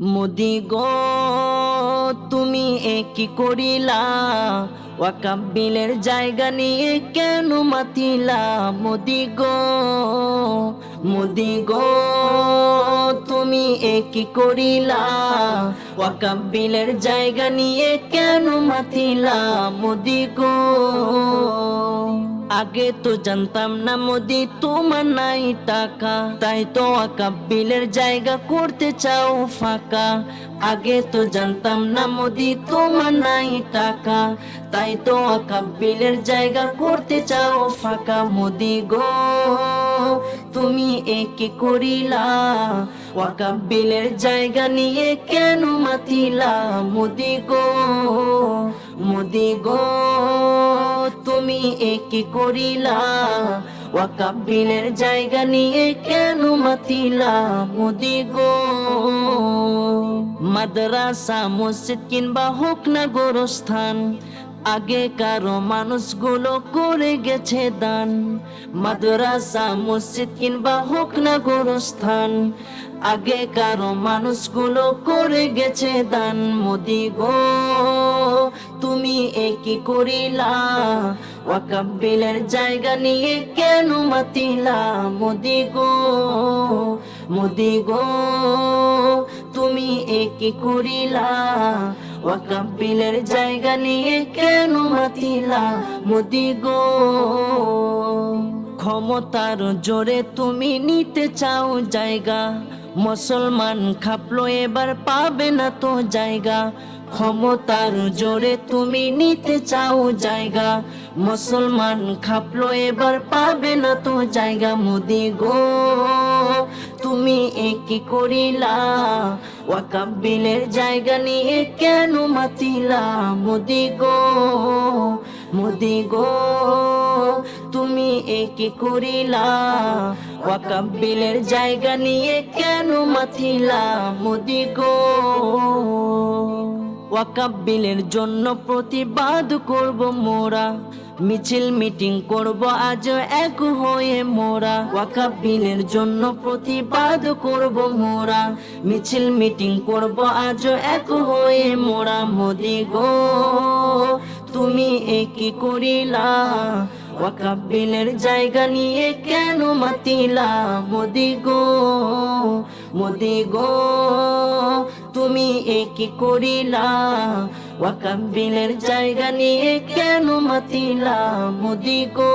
মুদি গো, তুমি কি করিলা? ওয়াকাবিলের জায়গা নিয়ে কেন মাতিলা? মুদি গো মুদি গো, তুমি কি করিলা? ওয়াকাবিলের জায়গা নিয়ে কেন মাতিলা? মুদি গো। আগে তো জানতাম না মোদি, তোমার নাই টাকা। তাই তো আকাবিলের জায়গা করতে চাও ফাঁকা। আগে তো জানতাম না মোদি, তোমার নাই টাকা। তাই তো আকাবিলের জায়গা করতে চাও ফাঁকা। মোদি গো, তুমি একে করিলা? ওয়াকাবিলের জায়গা নিয়ে কেন মাতিলা? মোদি গো মোদি গো। একে করিলা? ওয়াকাবিলের জায়গা নিয়ে কেন মাতিলা মোদি গো? মাদ্রাসা, মসজিদ কিংবা হোক না গোরস্থান, আগে কারও মানুষগুলো করে গেছে দান। মাদ্রাসা, মসজিদ কিংবা হোক না গোরস্থান আগে কারও মানুষগুলো করে গেছে দান মোদি গো। তুমি একই করিলা? ওয়াকাবিলের জায়গা নিয়ে কেন মাতিলা মোদি গো? মোদি গো, তুমি একই করিলা? ওয়াকাবিলের জায়গা নিয়ে কেন মাতিলা মোদি গো? ক্ষমতার জোরে তুমি নিতে চাও জায়গা। মুসলমান খাপলো এবার পাবে না তো জায়গা। ক্ষমতার জোরে তুমি নিতে চাও জায়গা। মুসলমান খাপলো এবার পাবে না তো জায়গা। মোদি গো, তুমি একই করিলা? ওয়াকাবিলের জায়গা নিয়ে কেন মাতিলা? মোদি গো মোদি গো। তুমি একে করিলা? ওয়াকাবিলের জায়গা নিয়ে কেন মাতিলা মোদি গো? ওয়াকাবিলের জন্য প্রতিবাদ করব মোরা, মিছিল মিটিং করব আজ এক হয়ে মোরা। ওয়াকাবিলের জন্য প্রতিবাদ করব মোরা, মিছিল মিটিং করব আজ এক হয়ে মোরা, মোদি গো। তুমি একই করিলা? ওয়াকাবিলের জায়গা নিয়ে কেন মাতিলা? মোদি গো মোদি গো, তুমি একই করিলা? ওয়াকাবিলের জায়গা নিয়ে কেন মাতিলা? মোদি গো।